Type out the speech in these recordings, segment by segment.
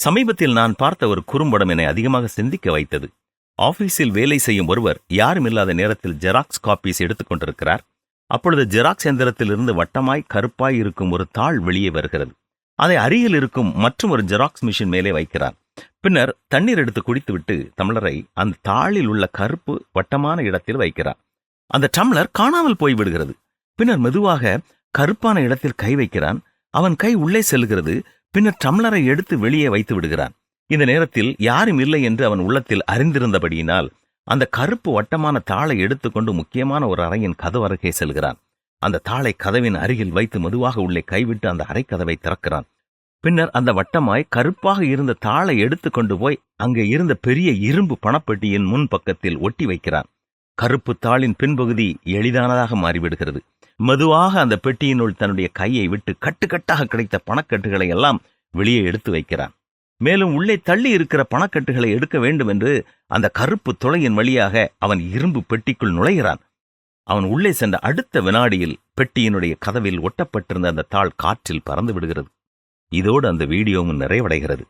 சமீபத்தில் நான் பார்த்த ஒரு குறும்படம் என்னை அதிகமாக சிந்திக்க வைத்தது. ஆபீஸில் வேலை செய்யும் ஒருவர் யாரும் இல்லாத நேரத்தில் ஜெராக்ஸ் காப்பீஸ் எடுத்துக் கொண்டிருக்கிறார். அப்பொழுது ஜெராக்ஸ் எந்திரத்திலிருந்து வட்டமாய் கருப்பாய் இருக்கும் ஒரு தாள் வெளியே வருகிறது. அதை அருகில் இருக்கும் மற்றும் ஒரு ஜெராக்ஸ் மிஷின் மேலே வைக்கிறார். பின்னர் தண்ணீர் எடுத்து குடித்துவிட்டு தமிழரை அந்த தாளில் உள்ள கருப்பு வட்டமான இடத்தில் வைக்கிறார். அந்த டம்ளர் காணாமல் போய் விடுகிறது பின்னர் மெதுவாக கருப்பான இடத்தில் கை வைக்கிறான். அவன் கை உள்ளே செல்கிறது. பின்னர் டம்ளரை எடுத்து வெளியே வைத்து விடுகிறான். இந்த நேரத்தில் யாரும் இல்லை என்று அவன் உள்ளத்தில் அறிந்திருந்தபடியினால் அந்த கருப்பு வட்டமான தாளை எடுத்துக்கொண்டு முக்கியமான ஒரு அறையின் கதவு அருகே செல்கிறான். அந்த தாளை கதவின் அருகில் வைத்து மெதுவாக உள்ளே கைவிட்டு அந்த அறைக்கதவை திறக்கிறான். பின்னர் அந்த வட்டமாய் கருப்பாக இருந்த தாளை எடுத்துக்கொண்டு போய் அங்கே இருந்த பெரிய இரும்பு பணப்பெட்டியின் முன் பக்கத்தில் ஒட்டி வைக்கிறான். கருப்பு தாளின் பின்பகுதி எளிதானதாக மாறிவிடுகிறது. மெதுவாக அந்த பெட்டியினுள் தன்னுடைய கையை விட்டு கட்டுக்கட்டாக கிடைத்த பணக்கட்டுகளை எல்லாம் வெளியே எடுத்து வைக்கிறான். மேலும் உள்ளே தள்ளி இருக்கிற பணக்கட்டுகளை எடுக்க வேண்டும் என்று அந்த கருப்பு துளையின் வழியாக அவன் இரும்பு பெட்டிக்குள் நுழைகிறான். அவன் உள்ளே சென்ற அடுத்த வினாடியில் பெட்டியினுடைய கதவில் ஒட்டப்பட்டிருந்த அந்த தாள் காற்றில் பறந்து விடுகிறது. இதோடு அந்த வீடியோவும் நிறைவடைகிறது.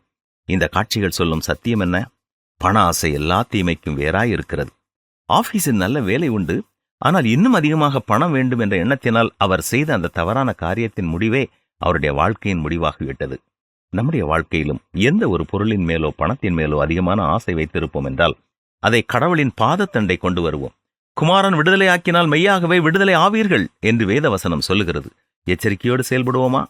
இந்த காட்சிகள் சொல்லும் சத்தியம் என்ன? பண ஆசை எல்லா தீமைக்கும் வேறாய் இருக்கிறது ஆபீஸில் நல்ல வேலை உண்டு. ஆனால் இன்னும் அதிகமாக பணம் வேண்டும் என்ற எண்ணத்தினால் அவர் செய்த அந்த தவறான காரியத்தின் முடிவே அவருடைய வாழ்க்கையின் முடிவாகிவிட்டது. நம்முடைய வாழ்க்கையிலும் எந்த ஒரு பொருளின் மேலோ பணத்தின் மேலோ அதிகமான ஆசை வைத்திருப்போம் என்றால் அதை கடவுளின் பாதத்தண்டை கொண்டு வருவோம். குமாரன் விடுதலை ஆக்கினால் மெய்யாகவே விடுதலை ஆவீர்கள் என்று வேதவசனம் சொல்லுகிறது. எச்சரிக்கையோடு செயல்படுவோமா?